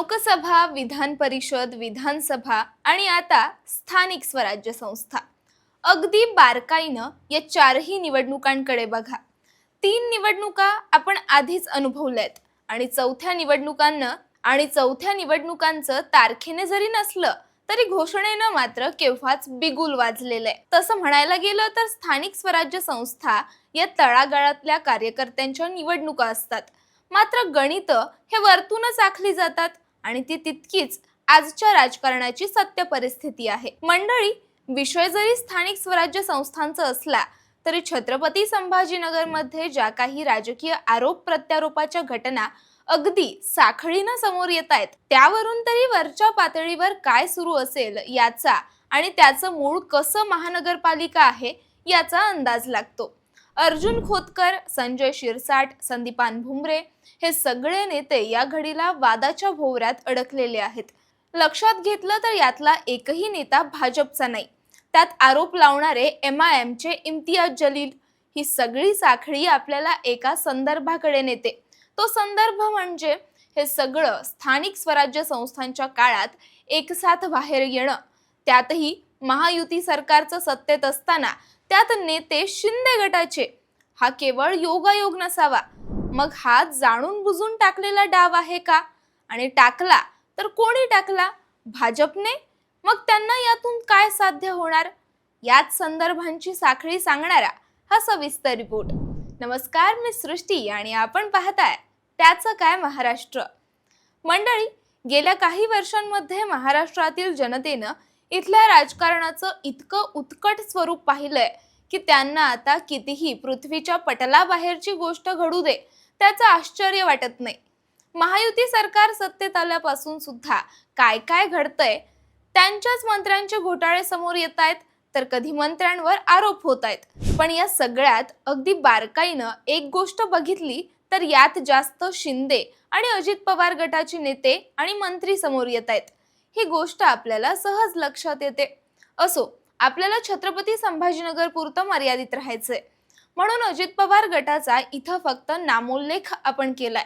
लोकसभा विधान परिषद विधानसभा आणि आता स्थानिक स्वराज्य संस्था. अगदी बारकाईनं या चारही निवडणुकांकडे बघा. तीन निवडणुका आपण आधीच अनुभवल्यात आणि चौथ्या निवडणुकांना आणि चौथ्या निवडणुकांचं तारखेने जरी नसलं तरी घोषणेनं मात्र केव्हाच बिगुल वाजलेलं आहे तसं म्हणायला गेलं तर स्थानिक स्वराज्य संस्था या तळागाळातल्या कार्यकर्त्यांच्या निवडणुका असतात. मात्र गणित हे वरतूनच आखली जातात. आणि ती तितकीच आजच्या राजकारणाची सत्य परिस्थिती आहे. मंडळी विषय जरी स्थानिक स्वराज्य संस्थांचा असला तरी छत्रपती संभाजीनगरमध्ये ज्या काही राजकीय आरोप प्रत्यारोपाच्या घटना अगदी साखळीनं समोर येत आहेत त्यावरून तरी वरच्या पातळीवर काय सुरू असेल याचा आणि त्याचं मूळ कसं महानगरपालिका आहे याचा अंदाज लागतो. अर्जुन खोतकर संजय शिरसाट संदीपान भुमरे हे सगळे नेते या घडीला वादाच्या भोवऱ्यात अडकलेले आहेत. लक्षात घेतलं तर यातला एकही नेता भाजपचा नाही. त्यात आरोप लावणारे एम आय एमचे इम्तियाज जलील ही सगळी साखळी आपल्याला एका संदर्भाकडे नेते. तो संदर्भ म्हणजे हे सगळं स्थानिक स्वराज्य संस्थांच्या काळात एकसाथ बाहेर येणं. त्यातही महायुती सरकारचं सत्तेत असताना त्यात नेते शिंदे गटाचे. हा केवळ योगायोग नसावा. मग हा जाणून बुजून टाकलेला डाव आहे का? आणि टाकला तर कोणी टाकला? भाजपने? मग त्यांना यातून काय साध्य होणार? याच संदर्भांची साखळी सांगणारा हा सविस्तर रिपोर्ट. नमस्कार मी सृष्टी आणि आपण पाहताय त्याचं काय महाराष्ट्र? मंडळी गेल्या काही वर्षांमध्ये महाराष्ट्रातील जनतेनं इथल्या राजकारणाचं इतकं उत्कट स्वरूप पाहिलंय की त्यांना आता कितीही पृथ्वीच्या पटलाबाहेरची गोष्ट घडू दे त्याचं आश्चर्य वाटत नाही. महायुती सरकार सत्तेत आल्यापासून सुद्धा काय काय घडतंय त्यांच्याच मंत्र्यांचे घोटाळे समोर येत आहेत तर कधी मंत्र्यांवर आरोप होत आहेत. पण या सगळ्यात अगदी बारकाईनं एक गोष्ट बघितली तर यात जास्त शिंदे आणि अजित पवार गटाचे नेते आणि मंत्री समोर येत आहेत. ही गोष्ट आपल्याला सहज लक्षात येते. असो आपल्याला छत्रपती संभाजीनगर पुरतं मर्यादित राहायचंय. म्हणून अजित पवार गटाचा इथं फक्त नामोल्लेख आपण केलाय.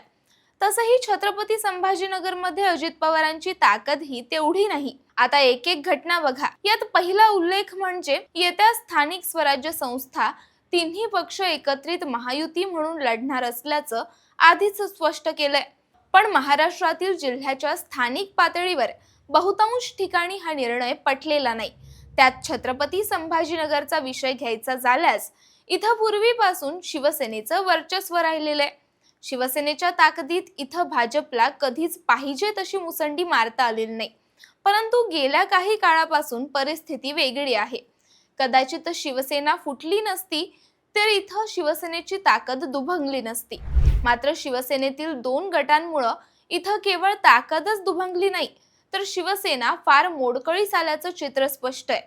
तसंही छत्रपती संभाजीनगरमध्ये अजित पवारांची ताकद ही तेवढी नाही. आता एक एक घटना बघा. यात पहिला उल्लेख म्हणजे येत्या स्थानिक स्वराज्य संस्था तिन्ही पक्ष एकत्रित महायुती म्हणून लढणार असल्याचं आधीच स्पष्ट केलंय. पण महाराष्ट्रातील जिल्ह्याच्या स्थानिक पातळीवर बहुतांश ठिकाणी हा निर्णय पटलेला नाही. त्यात छत्रपती संभाजीनगरचा विषय घ्यायचा झाल्यास इथं पूर्वीपासून शिवसेनेचं वर्चस्व राहिलेलं आहे शिवसेनेच्या ताकदीत इथं भाजपला कधीच पाहिजे तशी मुसंडी मारता आलेली नाही. परंतु गेल्या काही काळापासून परिस्थिती वेगळी आहे. कदाचित शिवसेना फुटली नसती तर इथं शिवसेनेची ताकद दुभंगली नसती. मात्र शिवसेनेतील दोन गटांमुळं इथं केवळ ताकदच दुभंगली नाही तर शिवसेना फार मोडकळीस आल्याचं चित्र स्पष्ट आहे.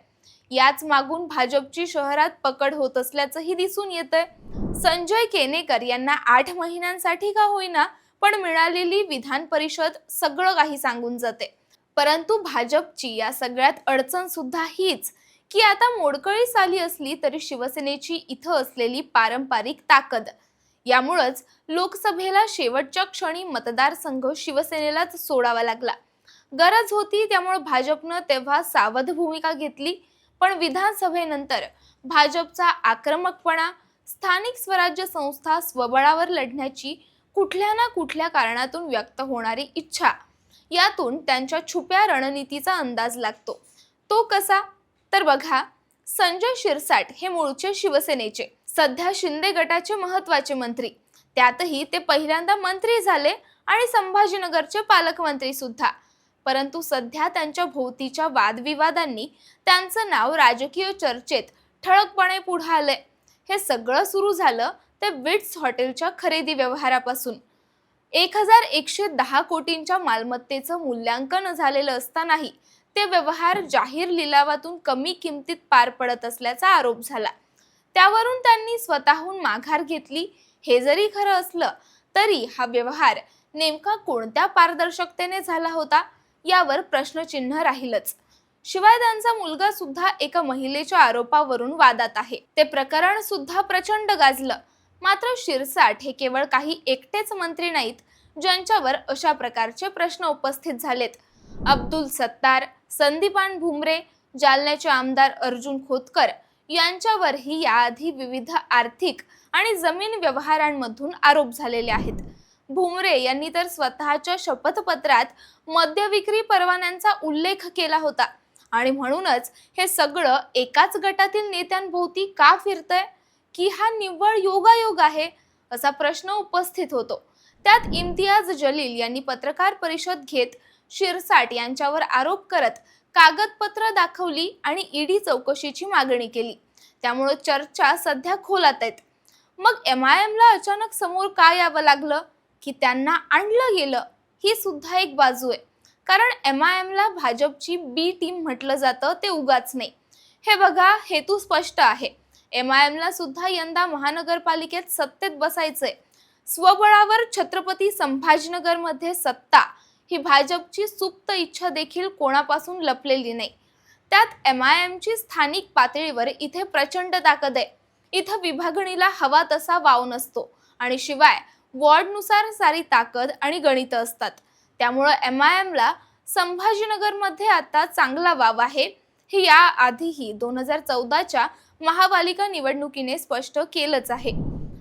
याच मागून भाजपची शहरात पकड होत असल्याचंही दिसून येतंय. संजय केनेकर यांना आठ महिन्यांसाठी का होईना पण मिळालेली विधान परिषद सगळं काही सांगून जाते. परंतु भाजपची या सगळ्यात अडचण सुद्धा हीच की आता मोडकळीस आली असली तरी शिवसेनेची इथं असलेली पारंपरिक ताकद. यामुळंच लोकसभेला शेवटच्या क्षणी मतदारसंघ शिवसेनेलाच सोडावा लागला. गरज होती त्यामुळे भाजपनं तेव्हा सावध भूमिका घेतली. पण विधानसभेनंतर भाजपचा आक्रमकपणा स्थानिक स्वराज्य संस्था स्वबळावर लढण्याची कुठल्या ना कुठल्या कारणातून व्यक्त होणारी इच्छा यातून त्यांच्या छुप्या रणनीतीचा अंदाज लागतो. तो कसा? तर बघा संजय शिरसाट हे मूळचे शिवसेनेचे सध्या शिंदे गटाचे महत्त्वाचे मंत्री. त्यातही ते पहिल्यांदा मंत्री झाले आणि संभाजीनगरचे पालकमंत्री सुद्धा. परंतु सध्या त्यांच्या भोवतीच्या वादविवादांनी त्यांचं नाव राजकीय चर्चेत ठळकपणे पुढे आलंय. हे सगळं सुरू झालं ते विट्स हॉटेलच्या खरेदी व्यवहारापासून. एक हजार एकशे दहा कोटींच्या मालमत्तेचं मूल्यांकन झालेलं असतानाही ते व्यवहार जाहीर लिलावातून कमी किमतीत पार पडत असल्याचा आरोप झाला. त्यावरून त्यांनी स्वतःहून माघार घेतली. हे जरी खरं असलं तरी हा व्यवहार नेमका कोणत्या पारदर्शकतेने झाला होता? यावर प्रश्नचिन्ह राहीलच. शिवाय त्यांचा मुलगा सुद्धा एका महिलेच्या आरोपावरून वादात आहे. ते प्रकरण सुद्धा प्रचंड गाजलं. मात्र शिरसाट हे केवळ काही एकटेच मंत्री नाहीत ज्यांच्यावर अशा प्रकारचे प्रश्न उपस्थित झालेत. अब्दुल सत्तार संदीपान भुमरे जालन्याचे आमदार अर्जुन खोतकर यांच्यावरही याआधी विविध आर्थिक आणि जमीन व्यवहारांमधून आरोप झालेले आहेत. भुमरे यांनी तर स्वतःच्या शपथपत्रात मद्य विक्री परवान्यांचा उल्लेख केला होता. आणि म्हणूनच हे सगळं एकाच गटातील नेत्यांभोवती का फिरतंय? की हा निव्वळ योगायोग आहे? असा प्रश्न उपस्थित होतो. त्यात इम्तियाज जलील यांनी पत्रकार परिषद घेत शिरसाट यांच्यावर आरोप करत कागदपत्र दाखवली आणि ईडी चौकशीची मागणी केली. त्यामुळे चर्चा सध्या खोलात आहेत. मग एम आय एमला अचानक समोर का यावं लागलं? की त्यांना आणलं गेलं ही सुद्धा एक बाजू आहे. कारण एम आय एमला भाजपची बी टीम म्हटलं जातं ते उगाच नाही. हे बघा हेतू स्पष्ट आहे. एम आय एमला सुद्धा यंदा महानगरपालिकेत सत्तेत बसायचंय. स्वबळावर छत्रपती संभाजीनगरमध्ये सत्ता ही भाजपची सुप्त इच्छा देखील कोणापासून लपलेली नाही. त्यात एम आय एमची स्थानिक पातळीवर इथे प्रचंड ताकद आहे. इथं विभागणीला हवा तसा वाव नसतो. आणि शिवाय वॉर्डनुसार सारी ताकद आणि गणित असतात. त्यामुळं एम आय एमला संभाजीनगरमध्ये आता चांगला वाव आहे. हे या आधीही दोन हजार चौदाच्या महापालिका निवडणुकीने स्पष्ट केलंच आहे.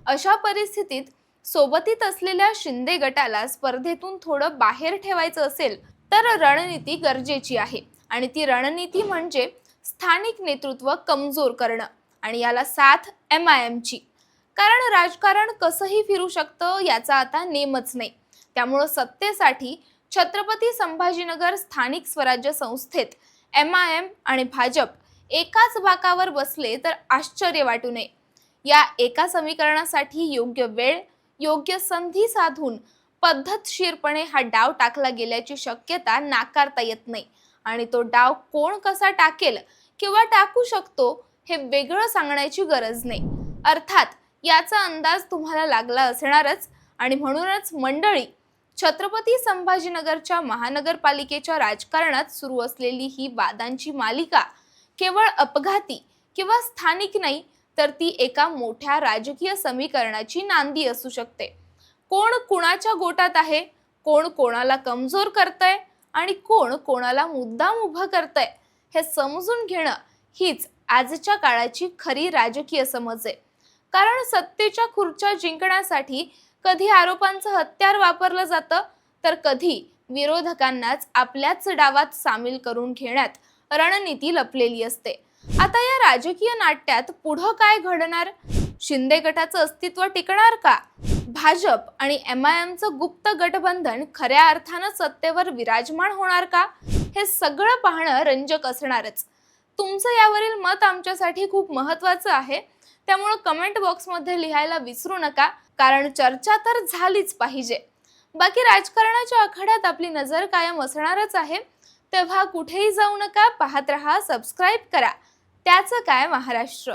अशा परिस्थितीत सोबतीत असलेल्या शिंदे गटाला स्पर्धेतून थोडं बाहेर ठेवायचं असेल तर रणनीती गरजेची आहे. आणि ती रणनीती म्हणजे स्थानिक नेतृत्व कमजोर करणं. आणि याला साथ एम आय एमची कारण राजकारण कसंही फिरू शकतं याचा आता नेमच नाही. त्यामुळं सत्तेसाठी छत्रपती संभाजीनगर स्थानिक स्वराज्य संस्थेत एम आय एम आणि भाजप एकाच बाकावर बसले तर आश्चर्य वाटू नये. या एका समीकरणासाठी योग्य वेळ योग्य संधी साधून पद्धतशीरपणे हा डाव टाकला गेल्याची शक्यता नाकारता येत नाही. आणि तो डाव कोण कसा टाकेल किंवा टाकू शकतो हे वेगळं सांगण्याची गरज नाही. अर्थात याचा अंदाज तुम्हाला लागला असणारच. आणि म्हणूनच मंडळी छत्रपती संभाजीनगरच्या महानगरपालिकेच्या राजकारणात सुरू असलेली ही वादांची मालिका केवळ अपघाती किंवा स्थानिक नाही तर ती एका मोठ्या राजकीय समीकरणाची नांदी असू शकते. कोण कुणाच्या गोटात आहे कोण कोणाला कमजोर करतंय आणि कोण कोणाला मुद्दाम उभं करतंय हे समजून घेणं हीच आजच्या काळाची खरी राजकीय समज आहे. कारण सत्तेच्या खुर्च्या जिंकण्यासाठी कधी आरोपांचं हत्यार वापरलं जातं तर कधी विरोधकांनाच आपल्याच डावात सामील करून घेण्यात रणनीती लपलेली असते. आता या राजकीय नाट्यात पुढं काय घडणार? शिंदे गटाचं अस्तित्व टिकणार का? भाजप आणि एम आय एमचं गुप्त गठबंधन खऱ्या अर्थानं सत्तेवर विराजमान होणार का? हे सगळं पाहणं रंजक असणारच. तुमचं यावरील मत आमच्यासाठी खूप महत्वाचं आहे. त्यामुळं कमेंट बॉक्समध्ये लिहायला विसरू नका कारण चर्चा तर झालीच पाहिजे. बाकी राजकारणाच्या आखाड्यात आपली नजर कायम असणारच आहे. तेव्हा कुठेही जाऊ नका पाहत रहा सबस्क्राईब करा. त्याचं काय महाराष्ट्र?